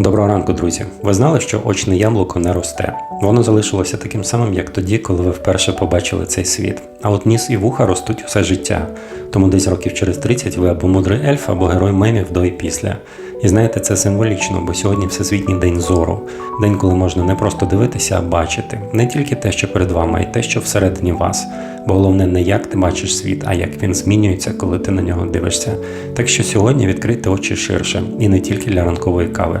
Доброго ранку, друзі. Ви знали, що очне яблуко не росте. Воно залишилося таким самим, як тоді, коли ви вперше побачили цей світ. А от ніс і вуха ростуть усе життя. Тому десь років через 30 ви або мудрий ельф, або герой мемів до і після. І знаєте, це символічно, бо сьогодні Всесвітній день зору, день, коли можна не просто дивитися, а бачити не тільки те, що перед вами, а й те, що всередині вас. Бо головне не як ти бачиш світ, а як він змінюється, коли ти на нього дивишся. Так що сьогодні відкрийте очі ширше, і не тільки для ранкової кави.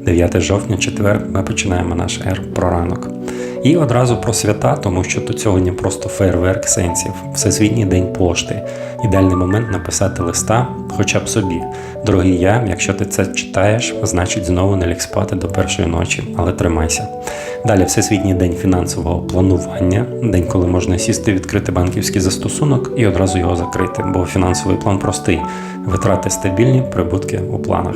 9 жовтня, четвер, ми починаємо наш ер про ранок. І одразу про свята, тому що тут сьогодні просто фейерверк сенсів, всесвітній день пошти. Ідеальний момент написати листа, хоча б собі. Дорогий я, якщо ти це читаєш, значить знову не ліг спати до першої ночі, але тримайся. Далі Всесвітній день фінансового планування, день, коли можна сісти, відкрити банківський застосунок і одразу його закрити, бо фінансовий план простий: витрати стабільні, прибутки у планах.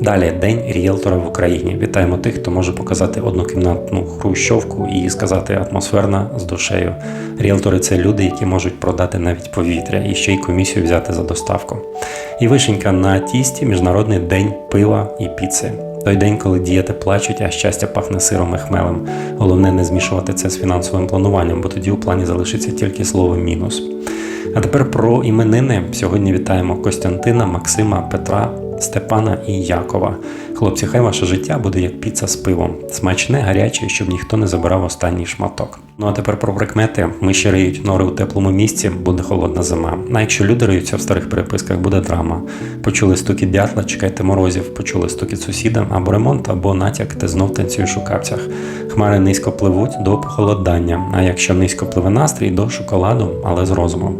Далі день ріелтора в Україні. Вітаємо тих, хто може показати однокімнатну хрущовку і сказати атмосферна з душею. Ріелтори це люди, які можуть продати навіть повітря і ще й комісію взяти за доставку. І вишенька на тісті міжнародний день пива і піци. Той день, коли дієти плачуть, а щастя пахне сиром і хмелем. Головне не змішувати це з фінансовим плануванням, бо тоді у плані залишиться тільки слово мінус. А тепер про іменини. Сьогодні вітаємо Костянтина, Максима, Петра, Степана і Якова. Хлопці, хай ваше життя буде як піца з пивом. Смачне, гаряче, щоб ніхто не забирав останній шматок. Ну а тепер про прикмети. Миші риють нори у теплому місці, буде холодна зима. А якщо люди риються в старих переписках, буде драма. Почули стукіт дятла, чекайте морозів, почули стукіт сусіда, або ремонт, або натяк, ти знов танцюєш у капцях. Хмари низько пливуть до похолодання. А якщо низько пливе настрій, до шоколаду, але з розумом.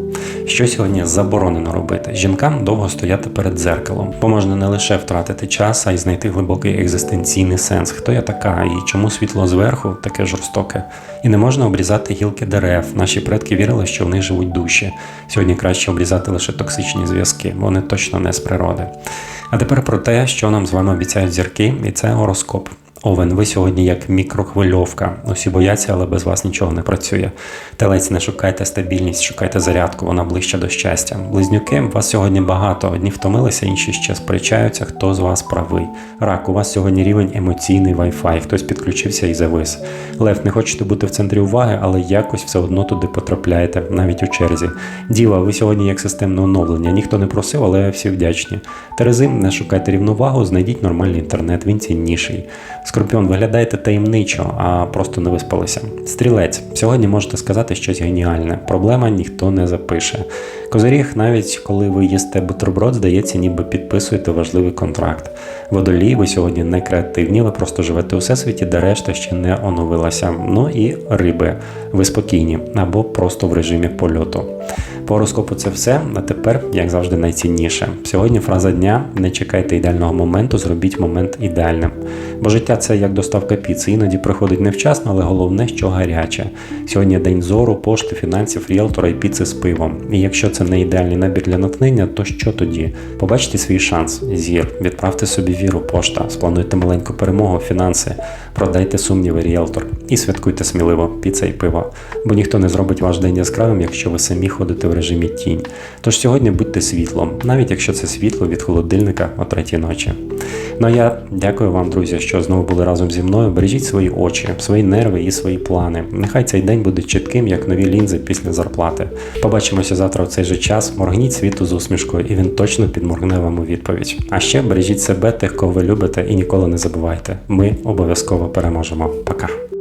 Що сьогодні заборонено робити? Жінкам довго стояти перед дзеркалом, бо можна не лише втратити час, а й знайти глибокий екзистенційний сенс. Хто я така і чому світло зверху таке жорстоке? І не можна обрізати гілки дерев. Наші предки вірили, що в них живуть душі. Сьогодні краще обрізати лише токсичні зв'язки, вони точно не з природи. А тепер про те, що нам з вами обіцяють зірки, і це гороскоп. Овен, ви сьогодні як мікрохвильовка. Усі бояться, але без вас нічого не працює. Телець, не шукайте стабільність, шукайте зарядку, вона ближче до щастя. Близнюки, вас сьогодні багато. Одні втомилися, інші ще сперечаються, хто з вас правий. Рак, у вас сьогодні рівень емоційний Wi-Fi, хтось підключився і завис. Лев, не хочете бути в центрі уваги, але якось все одно туди потрапляєте, навіть у черзі. Діва, ви сьогодні як системне оновлення. Ніхто не просив, але всі вдячні. Терези, не шукайте рівновагу, знайдіть нормальний інтернет, він цінніший. Скорпіон, виглядаєте таємничо, а просто не виспалися. Стрілець, сьогодні можете сказати щось геніальне. Проблема ніхто не запише. Козиріг, навіть коли ви їсте бутерброд, здається, ніби підписуєте важливий контракт. Водолій, ви сьогодні не креативні, ви просто живете у всесвіті, де решта ще не оновилася. Ну і риби, ви спокійні або просто в режимі польоту. По гороскопу це все. А тепер, як завжди, найцінніше. Сьогодні фраза дня: не чекайте ідеального моменту, зробіть момент ідеальним. Бо життя це як доставка піци, іноді приходить невчасно, але головне, що гаряче. Сьогодні день зору, пошти, фінансів, ріелтора і піци з пивом. І якщо це не ідеальний набір для натхнення, то що тоді? Побачте свій шанс, зір, відправте собі віру, пошта, сплануйте маленьку перемогу, фінанси, продайте сумніви, ріелтор і святкуйте сміливо, піца і пиво. Бо ніхто не зробить ваш день яскравим, якщо ви самі ходите режимі тінь. Тож сьогодні будьте світлом, навіть якщо це світло від холодильника о третій ночі. Ну а я дякую вам, друзі, що знову були разом зі мною. Бережіть свої очі, свої нерви і свої плани. Нехай цей день буде чітким, як нові лінзи після зарплати. Побачимося завтра в цей же час. Моргніть світу з усмішкою, і він точно підморгне вам у відповідь. А ще бережіть себе, тих, кого ви любите, і ніколи не забувайте. Ми обов'язково переможемо. Пока.